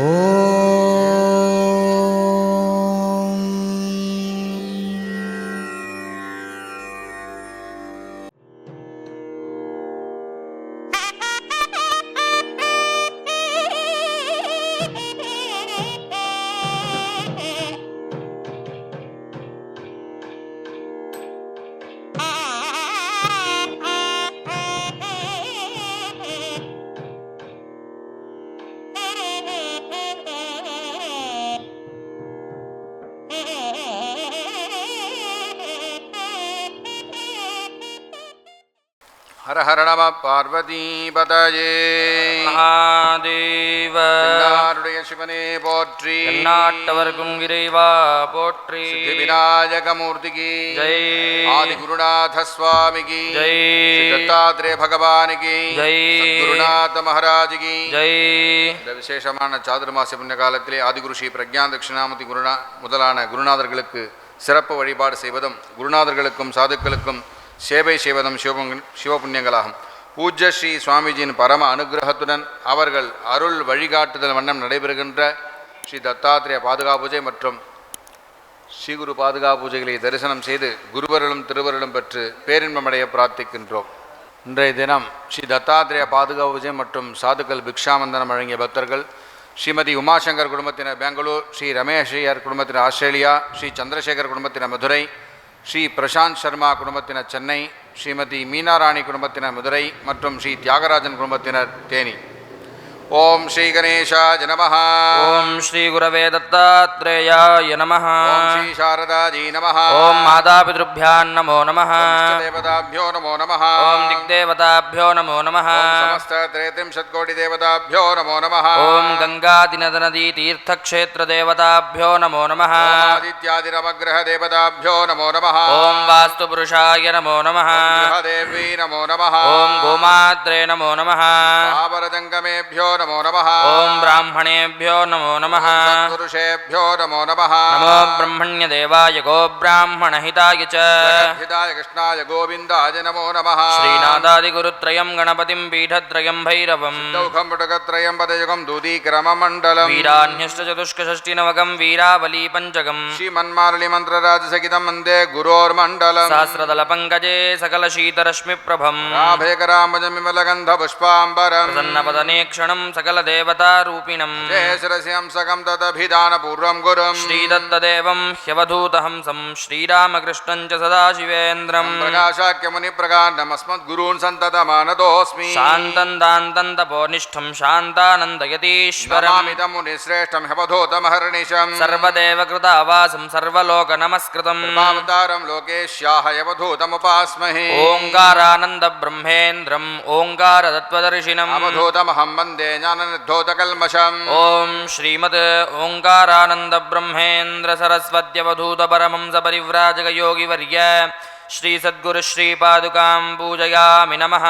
Oh. Hara நம பார்வதீபதயே மகாதேவ. என்னாருடைய சிவனே போற்றி. எந்நாட்டவர்க்கும் இறைவா போற்றி. விநாயகமூர்த்திக்கு ஜெய். ஆதி குருநாத சுவாமிக்கு ஜெய். தத்தாத்ரே பகவானுக்கு ஜெய். குருநாத மகாராஜுக்கு ஜெய். இந்த விசேஷமான சாதுர்மாச புண்ணிய காலத்திலே ஆதிகுரு ஸ்ரீ பிரக்ஞா தட்சிணாமூர்த்தி குருநா முதலான குருநாதர்களுக்கு சிறப்பு வழிபாடு செய்வதும் குருநாதர்களுக்கும் சாதுக்களுக்கும் சேவை செய்வதும் சிவபுங்க சிவபுண்ணியங்களாகும். பூஜ்ய ஸ்ரீ சுவாமிஜியின் பரம அனுகிரகத்துடன் அவர்கள் அருள் வழிகாட்டுதல் வண்ணம் நடைபெறுகின்ற ஸ்ரீ தத்தாத்திரேய பாதுகா பூஜை மற்றும் ஸ்ரீகுரு பாதுகா பூஜைகளை தரிசனம் செய்து குருவர்களும் திருவர்களும் பெற்று பேரின்பமடைய பிரார்த்திக்கின்றோம். இன்றைய தினம் ஸ்ரீ தத்தாத்திரேய பாதுகா பூஜை மற்றும் சாதுக்கள் பிக்ஷாமந்தனம் வழங்கிய பக்தர்கள் ஸ்ரீமதி உமாசங்கர் குடும்பத்தினர் பெங்களூர் ஸ்ரீ ரமேஷ் ஐயர் குடும்பத்தினர் ஆஸ்திரேலியா ஸ்ரீ சந்திரசேகர் குடும்பத்தினர் மதுரை ஸ்ரீ பிரசாந்த் சர்மா குடும்பத்தினர் சென்னை ஸ்ரீமதி மீனாராணி குடும்பத்தினர் மதுரை மற்றும் ஸ்ரீ தியாகராஜன் குடும்பத்தினர் தேனி. ఓం శ్రీ గణేశాయ నమ. ఓం శ్రీ గురవే దత్తాత్రేయాయ నమ. శ్రీ శారదాజీ నమ. ఓం మాతాపితృభ్యాం నమో నమ. దేవతాభ్యో నమో నమ. ఓం దిగ్దేవతాభ్యో నమో నమ. సమస్త త్రేత్రింశత్కోటి దేవతాభ్యో నమో నమ. ఓం గంగాదినదనదీ తీర్థక్షేత్ర దేవతాభ్యో నమో నమ. ఆదిత్యాదినవగ్రహ దేవతాభ్యో నమో నమ. ఓం వాస్తు పురుషాయ నమో నమ. దేవీ నమో నమ. ఓం గోమాత్రే నమో నమ. ఆవరదంగమేభ్యో नमो नमः ॐ ब्राह्मणेभ्यो नमो नमः पुरुषेभ्यो नमो नमः नमो ब्रह्मण्यदेवाय गोब्राह्मणहिताय च हिताय कृष्णाय गोविन्दाय नमो नमः श्रीनाथादिगुरुत्रयं गणपतिं पीठत्रयं भैरवं दौखम्बुटकत्रयं पदयुगं दूतीक्रममण्डलं वीरान्यष्टचतुष्कषष्टिनवकं वीरावली पञ्चकं श्रीमन्मारुलिमन्त्रराजसहितं वन्दे गुरोर्मण्डलं सहस्रदलपङ्कजे सकलशीतरश्मिप्रभं राभेकराम्बजमिमलगन्धपुष्पाम्बरं सन्नपदने क्षणं सकलदेवतारूपिणम् जयशिरसिंसकं तदभिधानपूर्वं गुरुं श्रीदत्तदेवं ह्यवधूतहंसं श्रीरामकृष्णं च सदाशिवेन्द्रम् प्रकाशाख्यमुनिप्रकाण्डमस्मद्गुरून् सन्ततमानतोऽस्मि शान्तं दान्तं तपोनिष्ठं शान्तानन्दयतीश्वरम् नमामिदं मुनिश्रेष्ठं ह्यवधूतमहर्निशम् सर्वदेवकृतावासं सर्वलोकनमस्कृतम् सर्वावतारं लोकेश्याह यवधूतमुपास्महे ओङ्कारानन्दब्रह्मेन्द्रम् ओङ्कारतत्त्वदर्शिनम् अवधूतमहं वन्दे ज्ञाननिद्धोतकल्मषम् ॐ श्रीमद् ओङ्कारानन्दब्रह्मेन्द्रसरस्वत्यवधूतपरमंसपरिव्राजकयोगिवर्य श्रीसद्गुरुश्रीपादुकां पूजयामि नमः।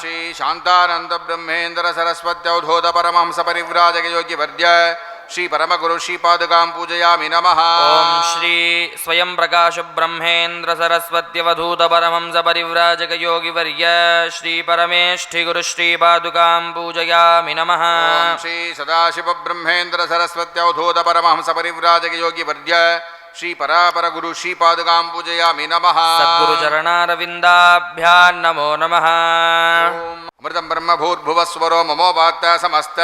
श्रीशान्तानन्दब्रह्मेन्द्रसरस्वत्यवधूतपरमंसपरिव्राजकयोगिवर्य श्री परमगुरु श्रीपादुकां पूजयामि नमः। ॐ श्री स्वयं प्रकाशब्रह्मेन्द्र सरस्वत्यवधूतपरमंसपरिव्राजकयोगिवर्य श्रीपरमेष्ठिगुरुश्रीपादुकां पूजयामि नमः। श्री सदाशिवब्रह्मेन्द्र सरस्वत्यवधूतपरमहंसपरिव्राजकयोगिवर्य श्री परापर गुरु श्री पादुकां नम नमः सद्गुरुचरणारविन्दाभ्यां नमो। नमः अमृतं ब्रह्म भूर्भुवस्वरो ममोपात्त समस्त।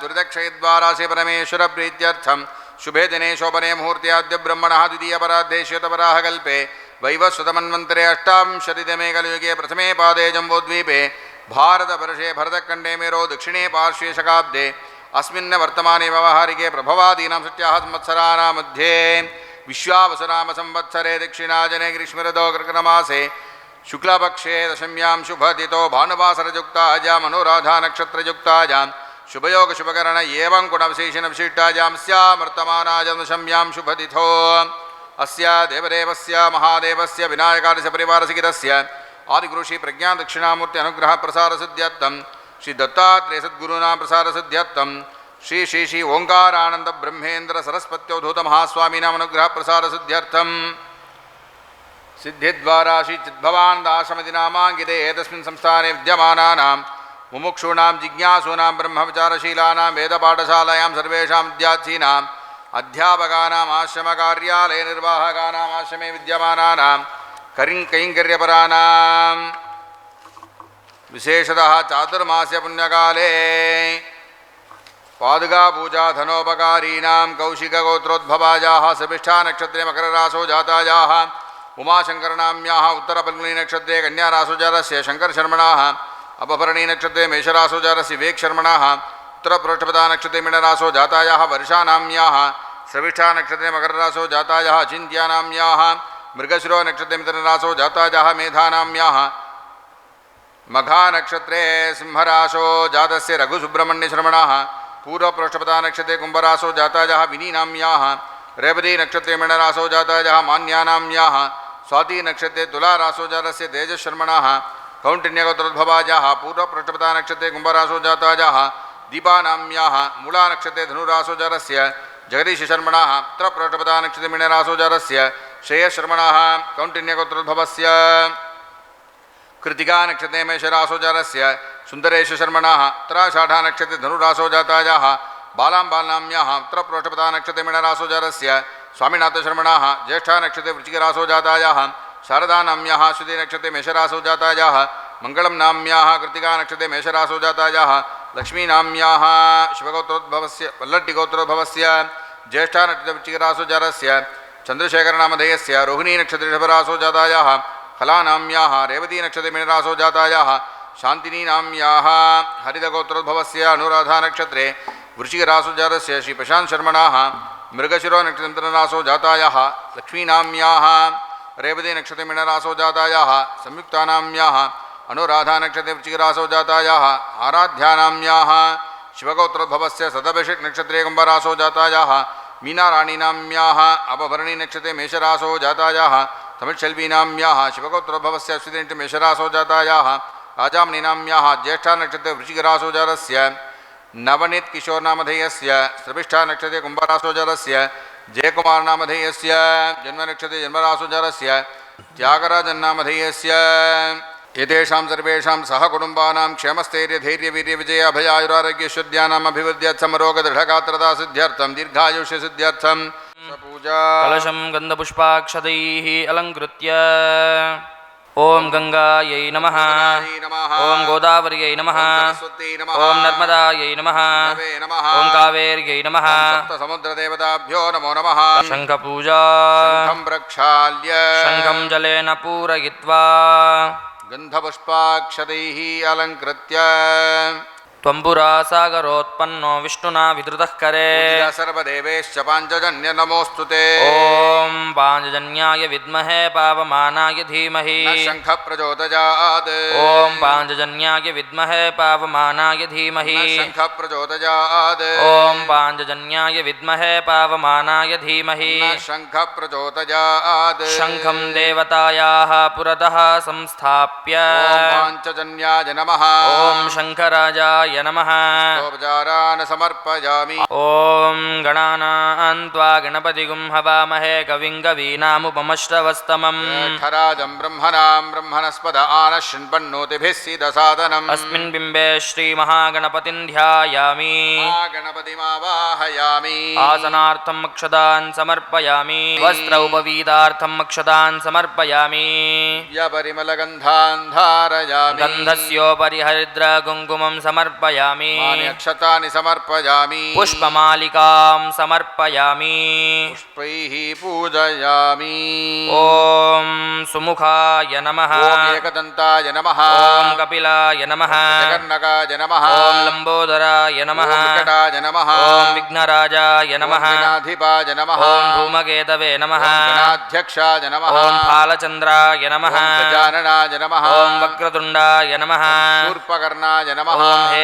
दुर्दक्षयद्वारा श्री परमेश्वर प्रीत्यर्थं शुभे दिने शोभने मुहूर्त्याद्य ब्रह्मणः द्वितीयपराध्ये श्वेतपराः कल्पे वैवस्वतमन्वन्तरे अष्टांशतितमे कलियुगे प्रथमे पादे जम्बोद्वीपे। भारतवर्षे भरतखण्डे मेरो दक्षिणे पार्श्वे शकाब्दे। अस्मिन् वर्तमाने व्यवहारिके प्रभवादीनां सत्याः संवत्सराणां मध्ये। विश्वावसुनाम संवत्सरे दक्षिणाजने कर्कटमासे शुक्लपक्षे दशम्यां शुभदितो भानुवासरयुक्तायाम् अनुराधानक्षत्रयुक्तायां शुभयोगशुभकरण एवं गुणविशेषणविशिष्टायां स्यामर्तमानाय दशम्यां शुभदिथो अस्य देवदेवस्य, महादेवस्य विनायकादस्य परिवारसहितस्य आदिगुरुश्री प्रज्ञादक्षिणामूर्ति अनुग्रहप्रसारसिद्ध्यर्थं श्री दत्तात्रेय सद्गुरूणां प्रसारसिद्ध्यर्थं श्री श्री श्री ओङ्कारानन्द ब्रह्मेन्द्र सरस्वत्योधूतमहास्वामीनाम् अनुग्रहप्रसारसिद्ध्यर्थं सिद्धिद्वारा श्रीचिद्भवानन्दाश्रमति नामाङ्किते एतस्मिन् संस्थाने विद्यमानानां मुमुक्षूणां जिज्ञासूनां ब्रह्मविचारशीलानां वेदपाठशालायां सर्वेषां विद्यार्थीनाम्, अध्यापकानाम् आश्रमकार्यालयनिर्वाहकानाम् आश्रमे विद्यमानानां करिं कैङ्कर्यपराणां विशेषतः चातुर्मास्य पुण्यकाले पादुकापूजा धनोपकारीणां कौशिकगोत्रोद्भवायाः सपिष्ठानक्षत्रे मकररासो जातायाः उमाशङ्करनाम्याः उत्तरपल्गुनीनक्षत्रे कन्यारासोजारस्य शङ्करशर्मणाः, अपभरणीनक्षत्रे मेषरासोजारस्य विवेकशर्मणाः उत्तरपृष्ठपदानक्षत्रे मीनरासो जातायाः वर्षानाम्याः सविष्ठानक्षत्रे मकररासो जातायाः अचिन्त्यानाम्याः मृगशिरो नक्षत्रे मित्ररासो जातायाः मेधानाम्याः, मघानक्षत्रे सिंहराशो जातस्य रघुसुब्रह्मण्यश्रमणाः पूर्वपृष्ठपदानक्षत्रे कुम्भरासो जातायाः विनीनाम्याः, रेवतीनक्षत्रे मीनरासो जातायाः मान्यानाम्याः स्वातीनक्षत्रे तुलारासोजातस्य तेजश्रमणाः कौण्डिन्यगोत्रोद्भवाजाः पूर्वपृष्ठपदानक्षत्रे कुम्भरासोजाताजाः, दीपानाम्याः, मूलानक्षत्रे धनुरासोजातस्य, जगदीशशर्मणाः त्रपृष्ठपदानक्षत्रे मिणरासोजातस्य श्रेयश्रमणाः कौण्डिन्यगोत्रोद्भवस्य कृतिकानक्षत्रे मेषरासोजातस्य, सुन्दरेशशर्मणाः त्राषाढानक्षत्रे धनुरासोजाताजाः बालां बालनाम्याः त्रपृष्ठपदानक्षत्रे मिणरासोजातस्य स्वामिनाथशर्मणाः, ज्येष्ठानक्षत्रे वृचिकरासोजातायाः शारदानाम्याः, श्रुतिनक्षत्रे मेषरासोजातायाः मङ्गलं नाम्याः कृतिकानक्षत्रे मेषरासोजातायाः, लक्ष्मीनाम्याः, शिवगोत्रोद्भवस्य, वल्लट्टिगोत्रोद्भवस्य, ज्येष्ठानक्षत्रे वृचिकरासोजारस्य चन्द्रशेखरनामधेयस्य, रोहिणीनक्षत्रे ऋषभरासोजातायाः फलानाम्याः, रेवतीनक्षत्रे मीनरासो जातायाः शान्तिनीनाम्याः, हरितगोत्रोद्भवस्य अनुराधानक्षत्रे वृश्चिकरासोजातस्य श्रीप्रशान्तशर्मणाः मृगशिरो नक्षत्रनाशो जातायाः लक्ष्मीनाम्याः रेवतीनक्षत्रमिणरासो जातायाः संयुक्तानाम्याः अनुराधानक्षत्रवृचिकरासो जातायाः आराध्यानाम्याः, शिवगोत्रोद्भवस्य मीना जातायाः मीनाराणीनाम्याः अपभरणीनक्षत्रे मेषरासो जातायाः तमिழ்शेल्वीनाम्याः शिवगोत्रोद्भवस्य अश्वितिनिमेषरासो जातायाः राजाम्नीनाम्याः ज्येष्ठानक्षत्रे वृचिकरासो जातस्य नवनीत किशोर नामधेयस्य श्रविष्ठा नक्षते कुंभरासोजरस्य जयकुमार नामधेयस्य जन्म नक्षते जन्मरासोजरस्य त्यागराजन्नामधेयस्य। एतेषां सर्वेषां सहकुटुम्बानां क्षेमस्थैर्यधैर्यवीर्यविजय अभयायुरारोग्यशुद्ध्यानाम् अभिवृद्ध्यर्थमरोगदृढगात्रदासिद्ध्यर्थं पूजा कलशं गन्धपुष्पाक्षदैः अलङ्कृत्य। ఓం గంగాయై నమ. ఓం గోదావర్యై నమ. ఓం నర్మదాయై నమ. ఓం కావేర్యై నమ. సముద్రదేవతాభ్యో నమో నమ. శంఖ పూజా ప్రక్షాళ్య శంఖం జలేన పూరయిత్వా. గంధపుష్పాక్షరై అలంకృత్య. शङ्खं जलेन पूरयित्वा गन्धपुष्पाक्षतैः अलङ्कृत्य त्वम्बुरा सागरोत्पन्नो विष्णुना विधृतः करे सर्वदेवेश्च पाञ्चजन्य नमोऽस्तु ते ॐ पाञ्चजन्याय विद्महे पावमानाय धीमहि न शङ्खप्रचोदयात् ॐ पाञ्चजन्याय विद्महे पावमानाय धीमहि न शङ्खप्रचोदयात् ॐ पाञ्चजन्याय विद्महे पावमानाय धीमहि न शङ्खप्रचोदयात् शङ्खं देवतायाः पुरतः संस्थाप्य पाञ्चजन्याय नमः ॐ शङ्कराजाय नमः ोपचारान् समर्पयामि ॐ गणानान् त्वा गणपतिगुं हवामहे कविं कवीनामुपमश्रवस्तमम् खराजं ब्रह्मणां ब्रह्मणस्पद आनः शृण्वन्नोतिभिः सीदसादनम् अस्मिन् बिम्बे श्रीमहागणपतिं ध्यायामि गणपतिमावाहयामि आसनार्थम् अक्षदान् समर्पयामि वस्त्र उपवीतार्थम् अक्षदान् समर्पयामि यपरिमलगन्धान् धारयामि गन्धस्योपरि हरिद्रकुङ्कुमं समर्पयामि अक्षतानि समर्पयामि पुष्पमालिकां समर्पयामि पुष्पैः पूजयामि ॐ सुमुखाय नमः एकदन्ताय नमः ॐ कपिलाय नमः जगन्नकाय नमः ॐ लम्बोदराय नमः विकटाय नमः ॐ विघ्नराजाय नमः ॐ विनाधिपाय नमः ॐ धूमकेतवे नमः नमः ॐ फालचन्द्राय नमः गजाननाय नमः ॐ वक्रतुण्डाय नमः शूर्पकर्णाय नमः ॐ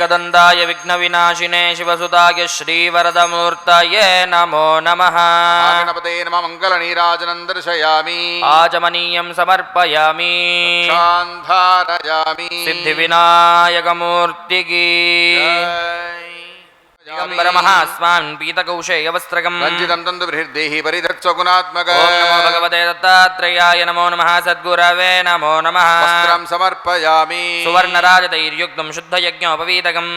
स्कन्दपूर्वजाय नमः महागणपतये नमः नानाविधपरिमलपत्रपुष्पाणि समर्पयामि नमो व्रातपतये नमो गणपतये नमः प्रमथपतये नमस्ते अस्तु लम्बोदराय एकदन्ताय विघ्नविनाशिने शिवसुताय श्रीवरदमूर्तये नमो नमः गणपतये नमः मङ्गलनीराजनं दर्शयामि आचमनीयं समर्पयामि शान्धारयामि सिद्धिविनायकमूर्तिकी दिगम्बरमः अस्मान् पीतकौशेयवस्त्रकम् रञ्जितं तन्तु बृहद्देहि परिधत्स्वगुणात्मक ॐ नमो भगवते दत्तात्रेयाय नमो नमः सद्गुरवे नमो नमः वस्त्रं समर्पयामि सुवर्णराजतैर्युक्तं शुद्धयज्ञोपवीतकम्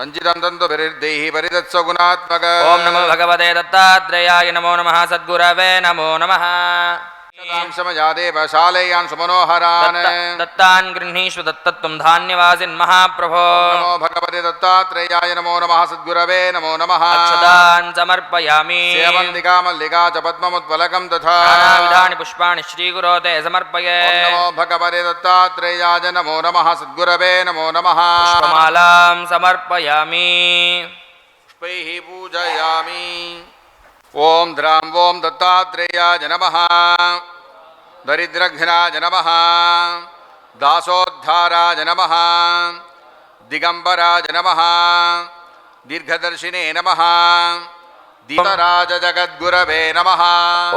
रञ्जितं तन्तु बृहद्देहि परिधत्स्वगुणात्मक ॐ नमो भगवते दत्तात्रेयाय नमो नमः सद्गुरवे नमो नमः शालेयान् सुमनोहरान्। दत्तान् गृह्णीष्व दत्तत्वं धान्यवासिन् महाप्रभो। नमो भगवते दत्तात्रेयाय नमो नमः सद्गुरवे नमो नमः। अक्षतान् समर्पयामि। मल्लिका च पद्ममुत्पलकं तथा। नानाविधानि पुष्पाणि श्रीगुरो ते समर्पये नमो भगवते दत्तात्रेयाय नमो नमः सद्गुरवे नमो नमः। पुष्पमालां समर्पयामि। पुष्पैः पूजयामि। ॐ द्रां ओम दत्तात्रेयाय नमः। दरिद्रघ्नाय नमः। दासोद्धाराय नमः। दिगम्बराय नमः। दीर्घदर्शिने नमः। దీతరాజ జగద్గురవే నమ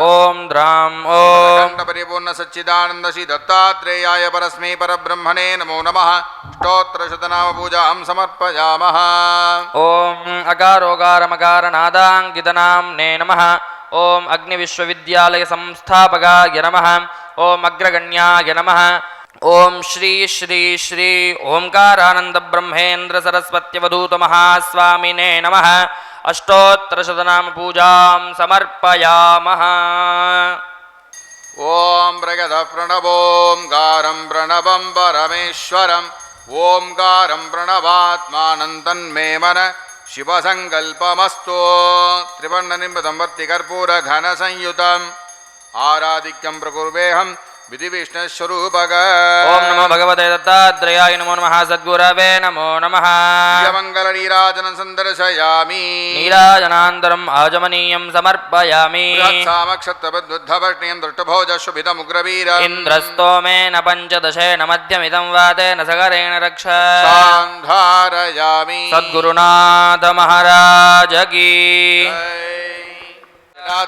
ఓం ద్రాం ఓం పరిపూర్ణ సచ్చిదానంద శ్రీ దత్తాత్రేయాయ పరస్మై పరబ్రహ్మణే నమో నమ స్తోత్ర శతనామ పూజాం సమర్పయామః ఓం అగారోగారమగారనాదాంగితనాం నే నమ ఓం అగ్ని విశ్వవిద్యాలయ సంస్థాపకాయ నమ ఓం అగ్రగణ్యాయ నమ ఓం శ్రీ శ్రీ శ్రీ ఓంకారానంద బ్రహ్మేంద్ర సరస్వత్యవధూత మహాస్వామినే నమ अष्टोत्तरशतनामपूजां समर्पयामः। ॐ प्रगतः प्रणवोङ्कारं प्रणवं परमेश्वरम् ओङ्कारं प्रणवात्मानं तन्मे मन। शिवसङ्कल्पमस्तु। त्रिवर्णनिम्बतं वर्तिकर्पूरघनसंयुतम्। आराधिक्यं प्रकुर्वेऽहं विधिविष्णुस्वरूपक ॐ नमो भगवते दत्तात्रेयाय नमो नमः सद्गुरवे नमो नमः मङ्गलनीराजनं सन्दर्शयामि नीराजनान्तरम् आजमनीयं समर्पयामि सामक्षत्रबद्धवर्णीयं दृष्टभोजशुभितमुग्रवीर इन्द्रस्तोमेन पञ्चदशेन मध्यमिदं वातेन सगरेण रक्ष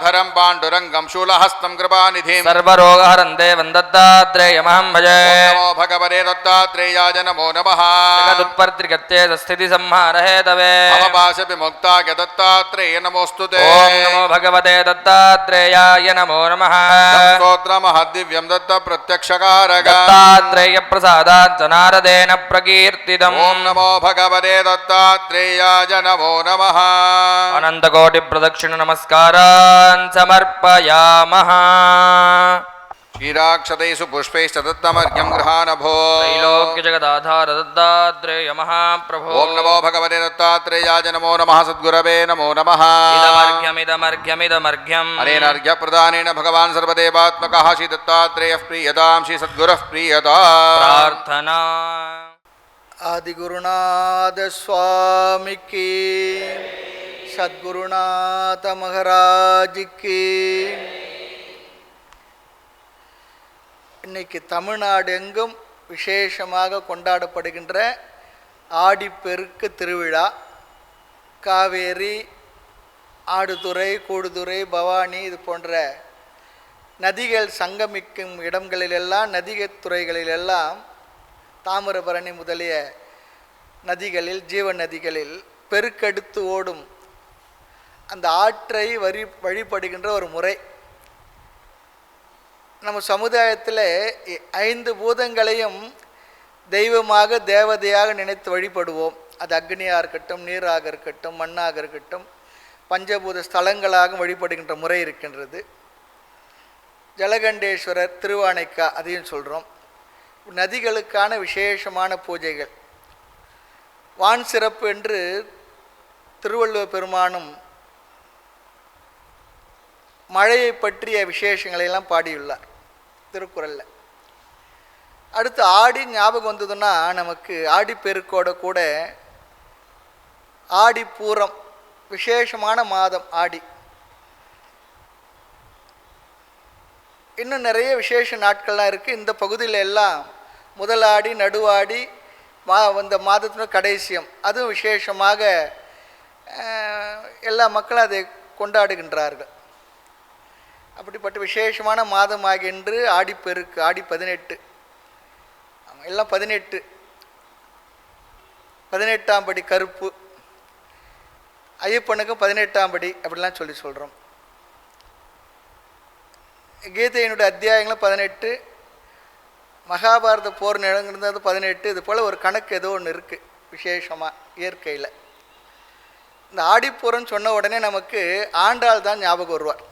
ధరం పాండురంగం శూలహస్తం కృపానిధి. సర్వరోగహరం దేవం దత్తాత్రేయమహం భజే. నమో భగవతే దత్తాత్రేయాయ నమో నమః. జగదుత్పర్త్రిగత్యే స్థితి సంహారహే తవే. అవపాశ విముక్తాయ దత్తాత్రేయ నమోస్తు నమో భగవతే దత్తాత్రేయాయ నమో నమః. స్తోత్ర మహద్దివ్యం దత్త ప్రత్యక్షకారక. దత్తాత్రేయ ప్రసాదాత్ జనారదేన ప్రకీర్తితం. ఓం నమో భగవతే దత్తాత్రేయాయ నమో నమః. అనంతకోటి ప్రదక్షిణ నమస్కారా अनन्तकोटिप्रदक्षिणनमस्कारान् समर्पयामः। क्षीराक्षतैषु पुष्पैश्च दत्तमर्घ्यं गृहानभो त्रैलोक्यजगदाधार दत्तात्रेय महाप्रभो ॐ नमो भगवते दत्तात्रेयाय नमो नमः सद्गुरवे नमो नमः। इदमर्घ्यमिदमर्घ्यमिदमर्घ्यम्। अनेन अर्घ्यप्रदानेन भगवान् सर्वदेवात्मकः श्री दत्तात्रेयः प्रीयतां श्री सद्गुरः प्रीयता प्रार्थना। आदिगुरुनाथ स्वामी की। சத்குருநாத மகராஜுக்கு. இன்னைக்கு தமிழ்நாடு எங்கும் விசேஷமாக கொண்டாடப்படுகின்ற ஆடிப்பெருக்கு திருவிழா. காவேரி ஆடுதுறை கூடுதுறை பவானி இது போன்ற நதிகள் சங்கமிக்கும் இடங்களிலெல்லாம் நதிகள் துறைகளிலெல்லாம் தாமிரபரணி முதலிய நதிகளில் ஜீவ நதிகளில் பெருக்கெடுத்து ஓடும் அந்த ஆற்றை வரி வழிபடுகின்ற ஒரு முறை. நம்ம சமுதாயத்தில் ஐந்து பூதங்களையும் தெய்வமாக தேவதையாக நினைத்து வழிபடுவோம். அது அக்னியாக இருக்கட்டும் நீராக இருக்கட்டும் மண்ணாக இருக்கட்டும் பஞ்சபூத ஸ்தலங்களாக வழிபடுகின்ற முறை இருக்கின்றது. ஜலகண்டேஸ்வரர் திருவானைக்கா அதையும் சொல்கிறோம் நதிகளுக்கான விசேஷமான பூஜைகள். வான் சிறப்பு என்று திருவள்ளுவர் பெருமானும் மழையை பற்றிய விசேஷங்களை எல்லாம் பாடியுள்ளார் திருக்குறளில். அடுத்து ஆடி ஞாபகம் வந்ததுன்னா நமக்கு ஆடிப்பெருக்கோட கூட ஆடி பூரம் விசேஷமான மாதம் ஆடி. இன்னும் நிறைய விசேஷ நாட்கள்லாம் இருக்குது இந்த பகுதியில் எல்லாம் முதலாடி நடுவாடி மா இந்த மாதத்தின கடைசியம் அதுவும் விசேஷமாக எல்லா மக்களும் அதை கொண்டாடுகின்றார்கள். அப்படிப்பட்ட விசேஷமான மாதமாகின்று ஆடிப்பெருக்கு ஆடி பதினெட்டு எல்லாம் பதினெட்டு. பதினெட்டாம் படி கருப்பு. ஐயப்பனுக்கும் பதினெட்டாம் படி அப்படிலாம் சொல்லி சொல்கிறோம் கீதையினுடைய அத்தியாயங்களும் பதினெட்டு. மகாபாரத போர் நடந்தது பதினெட்டு. இது போல் ஒரு கணக்கு ஏதோ ஒன்று இருக்குது விசேஷமாக இயற்கையில். இந்த ஆடிப்பூரம்னு சொன்ன உடனே நமக்கு ஆண்டாள் தான் ஞாபகம் வருவார்.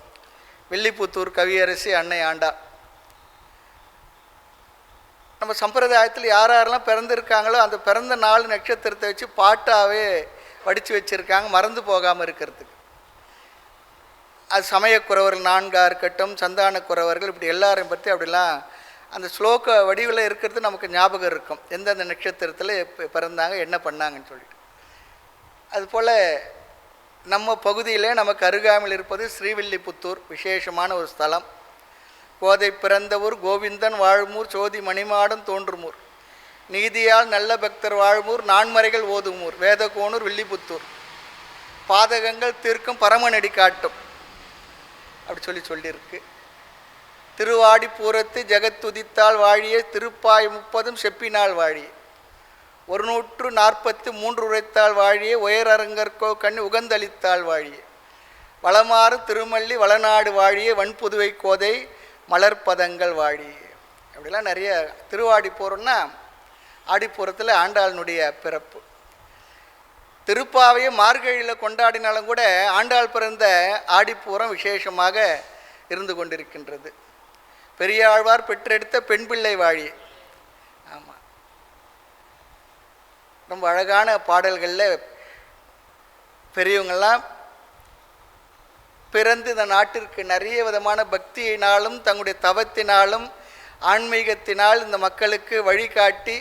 வில்லிபுத்தூர் கவியரசி அன்னை ஆண்டா. நம்ம சம்பிரதாயத்தில் யார் யாரெல்லாம் பிறந்திருக்காங்களோ அந்த பிறந்த நாள் நட்சத்திரத்தை வச்சு பாட்டாகவே வடித்து வச்சுருக்காங்க மறந்து போகாமல் இருக்கிறதுக்கு. அது சமயக்குறவர்கள் நான்காக இருக்கட்டும் சந்தானக்குறவர்கள் இப்படி எல்லாரையும் பற்றி அப்படிலாம் அந்த ஸ்லோக வடிவில் இருக்கிறது நமக்கு ஞாபகம் இருக்கும். எந்தெந்த நட்சத்திரத்தில் பிறந்தாங்க என்ன பண்ணாங்கன்னு சொல்லிட்டு. அதுபோல் நம்ம பகுதியிலே நமக்கு அருகாமையில் இருப்பது ஸ்ரீவில்லிபுத்தூர் விசேஷமான ஒரு ஸ்தலம். கோதை பிறந்தவூர் கோவிந்தன் வாழுமூர் சோதி மணிமாடன் தோன்றுமூர். நீதியால் நல்ல பக்தர் வாழுமூர் நான்மறைகள் ஓதுமூர் வேதகோணூர் வில்லிபுத்தூர். பாதகங்கள் தீர்க்கும் பரமநடி காட்டும். அப்படி சொல்லி சொல்லியிருக்கு. திருவாடி பூரத்து ஜெகத்துதித்தால் வாழிய திருப்பாய் முப்பதும் செப்பினால் வாழிய. ஒரு நூற்று நாற்பத்து மூன்று உரைத்தாள் வாழிய உயரரங்கற்கோ கண் உகந்தளித்தாள் வாழிய. வளமாறு திருமல்லி வளநாடு வாழிய வன்புதுவை கோதை மலர்பதங்கள் வாழிய. அப்படிலாம் நிறைய திருவாடி போகிறோம்னா ஆடிப்பூரத்தில் ஆண்டாளினுடைய பிறப்பு. திருப்பாவையை மார்கழியில் கொண்டாடினாலும் கூட ஆண்டாள் பிறந்த ஆடிப்பூரம் விசேஷமாக இருந்து கொண்டிருக்கின்றது. பெரியாழ்வார் பெற்றெடுத்த பெண் பிள்ளை வாழி ரொம்ப அழகான பாடல்களில் பெரியவங்கள்லாம் பிறந்து இந்த நாட்டிற்கு நிறைய விதமான பக்தியினாலும் தங்களுடைய தவத்தினாலும் ஆன்மீகத்தினால் இந்த மக்களுக்கு வழிகாட்டி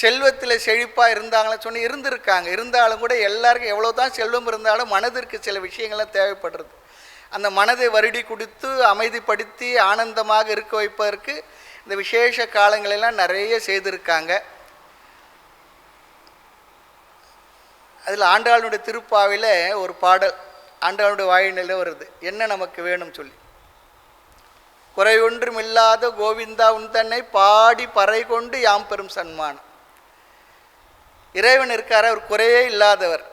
செல்வத்தில் செழிப்பாக இருந்தாங்கன்னு சொன்னி இருந்திருக்காங்க. இருந்தாலும் கூட எல்லாருக்கும் எவ்வளோ தான் செல்வம் இருந்தாலும் மனதிற்கு சில விஷயங்கள்லாம் தேவைப்படுறது. அந்த மனதை வருடி கொடுத்து அமைதிப்படுத்தி ஆனந்தமாக இருக்க வைப்பதற்கு இந்த விசேஷ காலங்களெல்லாம் நிறைய செய்திருக்காங்க. அதில் ஆண்டாளுடைய திருப்பாவையில் ஒரு பாடல் ஆண்டாளுடைய வாயினில் வருது. என்ன நமக்கு வேணும்? சொல்லி. குறையொன்றும் இல்லாத கோவிந்தா உன் தன்னை பாடி பறை கொண்டு யாம் பெரும் சன்மானம். இறைவன் இருக்கார் அவர் குறையே இல்லாதவர்.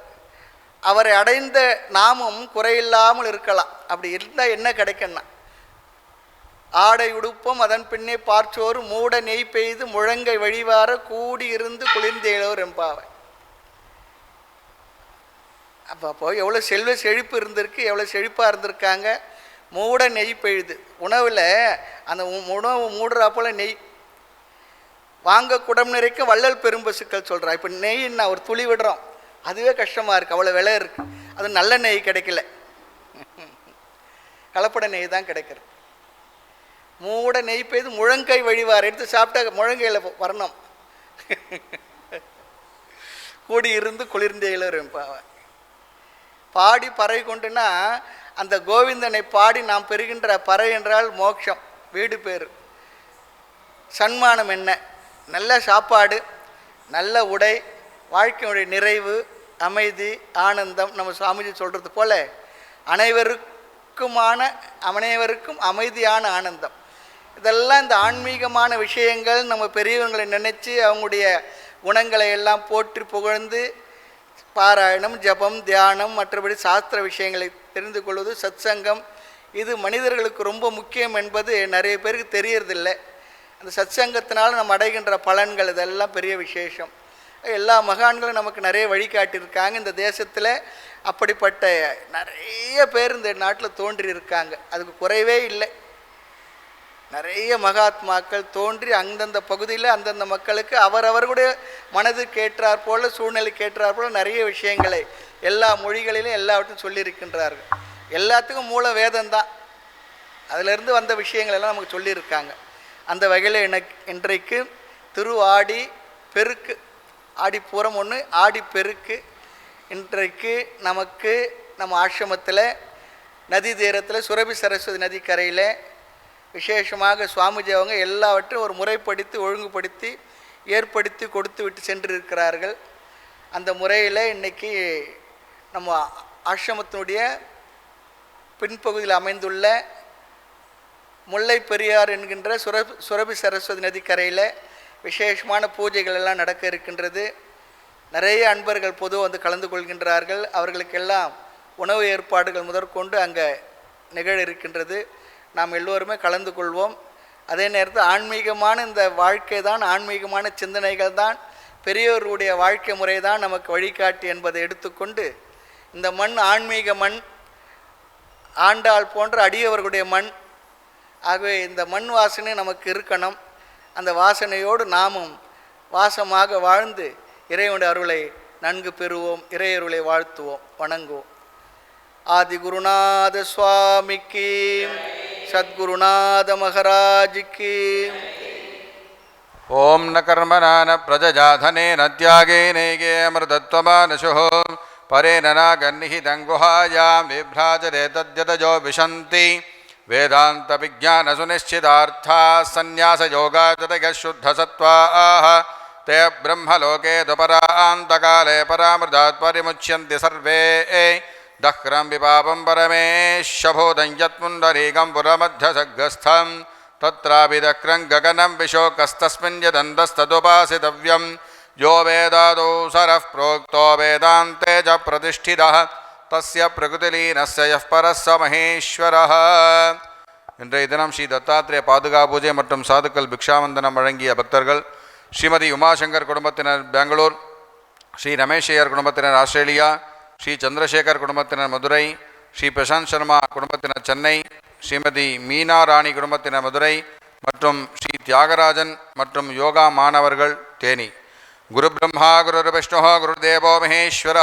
அவரை அடைந்த நாமும் குறையில்லாமல் இருக்கலாம். அப்படி இருந்தால் என்ன கிடைக்கும்னா ஆடை உடுப்போம் அதன் பின்னே பார்ச்சோறு மூட நெய் பெய்து முழங்கை வழிவார கூடியிருந்து இருந்து எம்பாவை அப்போ அப்போ எவ்வளோ செல்வ செழிப்பு இருந்திருக்கு எவ்வளோ செழிப்பாக இருந்திருக்காங்க. மூட நெய் பெய்யுது. உணவில் அந்த உணவு மூடுறாப்போல் நெய். வாங்க குடம் நிறைக்கும் வள்ளல் பெரும்பசுக்கள் சொல்கிறா இப்போ நெய்ன்னா ஒரு துளி விடுறோம். அதுவே கஷ்டமாக இருக்குது அவ்வளோ விலை இருக்குது அது நல்ல நெய் கிடைக்கல. கலப்பட நெய் தான் கிடைக்கிறது. மூட நெய் பெய்து முழங்கை வழிவார் எடுத்து சாப்பிட்டா முழங்கையில் வரணும். கூடி இருந்து குளிர்ந்தேயிலும் பாவ பாடி பறை கொண்டுனா அந்த கோவிந்தனை பாடி நாம் பெறுகின்ற பறை என்றால் மோட்சம் வீடு பேர் சன்மானம் என்ன? நல்ல சாப்பாடு நல்ல உடை வாழ்க்கையுடைய நிறைவு அமைதி ஆனந்தம் நம்ம சுவாமிஜி சொல்கிறது போல் அனைவருக்குமான அனைவருக்கும் அமைதியான ஆனந்தம். இதெல்லாம் இந்த ஆன்மீகமான விஷயங்கள் நம்ம பெரியவங்களை நினச்சி அவங்களுடைய குணங்களை எல்லாம் போற்றி புகழ்ந்து பாராயணம் ஜபம் தியானம் மற்றபடி சாஸ்திர விஷயங்களை தெரிந்து கொள்வது சத்சங்கம். இது மனிதர்களுக்கு ரொம்ப முக்கியம் என்பது நிறைய பேருக்கு தெரியறதில்லை. அந்த சத்சங்கத்தினால் நம்ம அடைகின்ற பலன்கள் இதெல்லாம் பெரிய விசேஷம். எல்லா மகான்களும் நமக்கு நிறைய வழிகாட்டியிருக்காங்க. இந்த தேசத்தில் அப்படிப்பட்ட நிறைய பேர் இந்த நாட்டில் தோன்றி இருக்காங்க அதுக்கு குறைவே இல்லை. நிறைய மகாத்மாக்கள் தோன்றி அந்தந்த பகுதியில் அந்தந்த மக்களுக்கு அவரவர்களுடைய மனதுக்கு கேட்டார் போல சூழ்நிலை கேட்டார் போல நிறைய விஷயங்களை எல்லா மொழிகளிலும் எல்லாவற்றையும் சொல்லியிருக்கின்றார்கள். எல்லாத்துக்கும் மூல வேதம்தான். அதிலிருந்து வந்த விஷயங்கள் எல்லாம் நமக்கு சொல்லியிருக்காங்க. அந்த வகையில் எனக்கு இன்றைக்கு திருவாடி பெருக்கு ஆடிப்பூரம் ஒன்று ஆடி பெருக்கு. இன்றைக்கு நமக்கு நம்ம ஆசிரமத்தில் நதி தீரத்தில் சுரபி சரஸ்வதி நதி கரையில் விசேஷமாக சுவாமிஜி அவங்க எல்லாவற்றையும் ஒரு முறைப்படுத்தி ஒழுங்குபடுத்தி ஏற்படுத்தி கொடுத்து விட்டு சென்றிருக்கிறார்கள். அந்த முறையில் இன்னைக்கு நம்ம ஆசிரமத்தினுடைய பின்பகுதியில் அமைந்துள்ள முல்லை பெரியார் என்கின்ற சுர சுரபி சரஸ்வதி நதிக்கரையில் விசேஷமான பூஜைகள் எல்லாம் நடக்க இருக்கின்றது. நிறைய அன்பர்கள் பொதுவாக வந்து கலந்து கொள்கின்றார்கள். அவர்களுக்கெல்லாம் உணவு ஏற்பாடுகள் முதற்கொண்டு அங்கே நிகழ இருக்கின்றது. நாம் எல்லோருமே கலந்து கொள்வோம். அதே நேரத்தில் ஆன்மீகமான இந்த வாழ்க்கை தான் ஆன்மீகமான சிந்தனைகள் தான் பெரியோருடைய வாழ்க்கை முறை தான் நமக்கு வழிகாட்டி என்பதை எடுத்துக்கொண்டு இந்த மண் ஆன்மீக மண் ஆண்டாள் போன்ற அடியவர்களுடைய மண் ஆகவே இந்த மண் வாசனை நமக்கு இருக்கணும். அந்த வாசனையோடு நாமும் வாசமாக வாழ்ந்து இறைவனுடைய அருளை நன்கு பெறுவோம் இறையருளை வாழ்த்துவோம் வணங்குவோம். ஆதி குருநாத சுவாமிக்கு सद्गुरुनाथ महाराज की। ओम न कर्मणा न प्रजजाधनेन त्यागेनैके अमृतत्वमानशुः परेण न गह्निहितं गुहायां विभ्राजते तद्यतजो विशन्ति। वेदान्तविज्ञानसुनिश्चितार्थाः सन्न्यासयोगा जतगः शुद्धसत्त्वा आह ते ब्रह्मलोके दुपरान्तकाले परामृतात् परिमुच्यन्ति सर्वे। दह्रं विपापं परमेशभूतं यत्पुण्डरीकं पुरमध्यसग्रस्थं तत्रापि दक्रं गगनं विशोकस्तस्मिन् यदन्तस्तदुपासितव्यं यो वेदादौ सरः प्रोक्तो वेदान्ते च प्रतिष्ठितः तस्य प्रकृतिलीनस्य यः परः स महेश्वरः இன்றைய தினம் ஸ்ரீ தத்தாத்திரேய பாதுகா பூஜை மற்றும் சாதுக்கள் பிக்ஷாவந்தனம் வழங்கிய பக்தர்கள் ஸ்ரீமதி உமாசங்கர் குடும்பத்தினர் பெங்களூர் ஸ்ரீ ரமேஷையர் குடும்பத்தினர் ஆஸ்திரேலியா ஸ்ரீ சந்திரசேகர் குடும்பத்தினர் மதுரை ஸ்ரீ பிரசாந்த் சர்மா குடும்பத்தினர் சென்னை ஸ்ரீமதி மீனா ராணி குடும்பத்தினர் மதுரை மற்றும் ஸ்ரீ தியாகராஜன் மற்றும் யோகா மாணவர்கள் தேனி குரு பிரம்மா குரு விஷ்ணு குருதேவோ மகேஸ்வர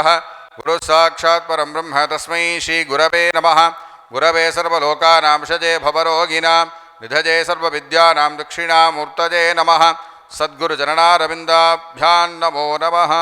குரு சாட்சாத் பரம் பிரம்ம தஸ்மை ஸ்ரீ குரவே நம குரவே சர்வலோகானாं விஷஜே भवरोगिणां निधजे सर्वविद्यानां दक्षिणामूर्तजे नमः सद्गुरुचरणारविन्दाभ्यां नमो नमः